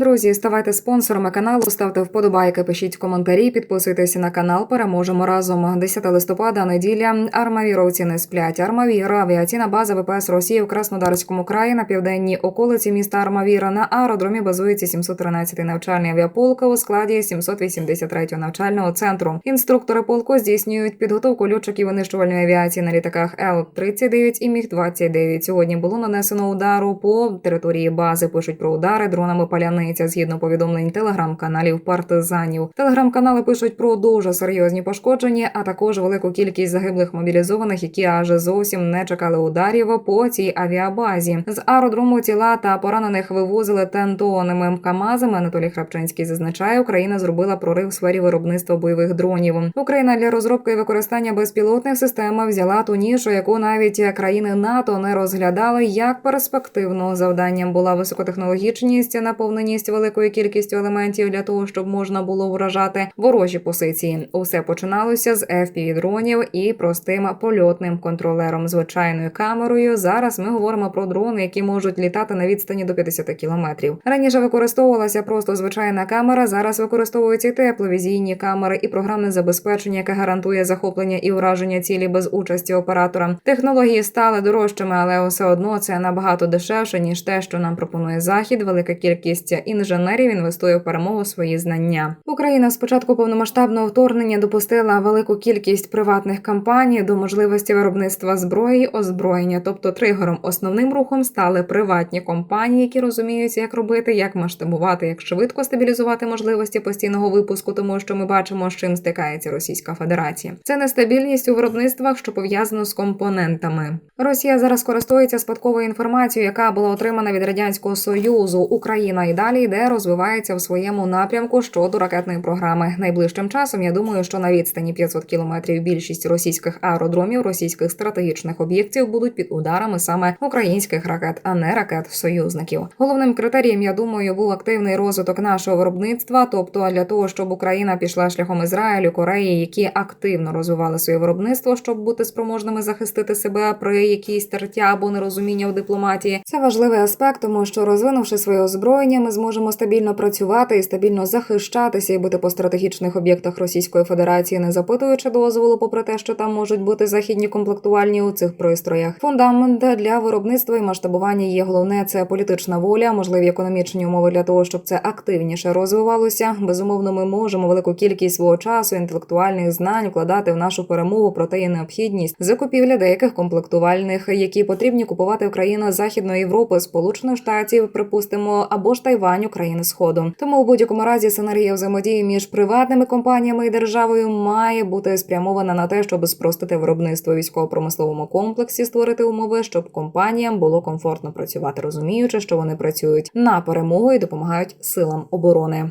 Друзі, ставайте спонсорами каналу, ставте вподобайки, пишіть коментарі, підписуйтесь на канал. Переможемо разом. 10 листопада, неділя. Армавіровці не сплять. Армавір, авіаційна база ВПС Росії в Краснодарському краї на південній околиці міста Армавіра. На аеродромі базується 713-й навчальний авіаполк у складі 783-го навчального центру. Інструктори полку здійснюють підготовку льотчиків винищувальної авіації на літаках Л-39 і Міг-29. Сьогодні було нанесено удару по території бази. Пишуть про удари дронами паляниця згідно повідомлень телеграм-каналів партизанів. Телеграм-канали пишуть про дуже серйозні пошкодження, а також велику кількість загиблих мобілізованих, які аж зовсім не чекали ударів по цій авіабазі. З аеродрому тіла та поранених вивозили тентованими КАМАЗами. Анатолій Храпчинський зазначає, Україна зробила прорив в сфері виробництва бойових дронів. Україна для розробки і використання безпілотних систем взяла ту нішу, яку навіть країни НАТО не розглядали як перспективну. Завданням була високотехнологічність, наповненість великою кількістю елементів для того, щоб можна було вражати ворожі позиції. Усе починалося з fpv дронів і простим польотним контролером, звичайною камерою. Зараз ми говоримо про дрони, які можуть літати на відстані до 50 кілометрів. Раніше використовувалася просто звичайна камера. Зараз використовуються і тепловізійні камери і програмне забезпечення, яке гарантує захоплення і ураження цілі без участі оператора. Технології стали дорожчими, але все одно це набагато дешевше ніж те, що нам пропонує захід. Велика кількість інженерів інвестує в перемогу свої знання. Україна з початку повномасштабного вторгнення допустила велику кількість приватних компаній до можливості виробництва зброї, озброєння. Тобто тригером основним рухом стали приватні компанії, які розуміються, як робити, як масштабувати, як швидко стабілізувати можливості постійного випуску, тому що ми бачимо, з чим стикається Російська Федерація. Це нестабільність у виробництвах, що пов'язано з компонентами. Росія зараз користується спадковою інформацією, яка була отримана від радянського союзу. Україна і далі йде, розвивається в своєму напрямку щодо ракетної програми. Найближчим часом я думаю, що на відстані 500 кілометрів більшість російських аеродромів, російських стратегічних об'єктів будуть під ударами саме українських ракет, а не ракет союзників. Головним критерієм, я думаю, був активний розвиток нашого виробництва, тобто для того, щоб Україна пішла шляхом Ізраїлю, Кореї, які активно розвивали своє виробництво, щоб бути спроможними захистити себе при якійсь тертя або нерозуміння в дипломатії. Це важливий аспект, тому що розвинувши своє озброєння, ми зможемо стабільно працювати і стабільно захищатися і бути по стратегічних об'єктах Російської Федерації, не запитуючи дозволу, попри те, що там можуть бути західні комплектувальні у цих пристроях. Фундамент для виробництва і масштабування є головне це політична воля, можливі економічні умови для того, щоб це активніше розвивалося. Безумовно, ми можемо велику кількість свого часу, інтелектуальних знань вкладати в нашу перемогу, проте є необхідність закупівля деяких комплектувальних, які потрібні купувати Україна з Західної Європи, Сполучених Штатів, припустимо, або ж Тайвань, України Сходу. Тому у будь-якому разі сценарія взаємодії між приватними компаніями і державою має бути спрямована на те, щоб спростити виробництво військово-промисловому комплексі, створити умови, щоб компаніям було комфортно працювати, розуміючи, що вони працюють на перемогу і допомагають силам оборони.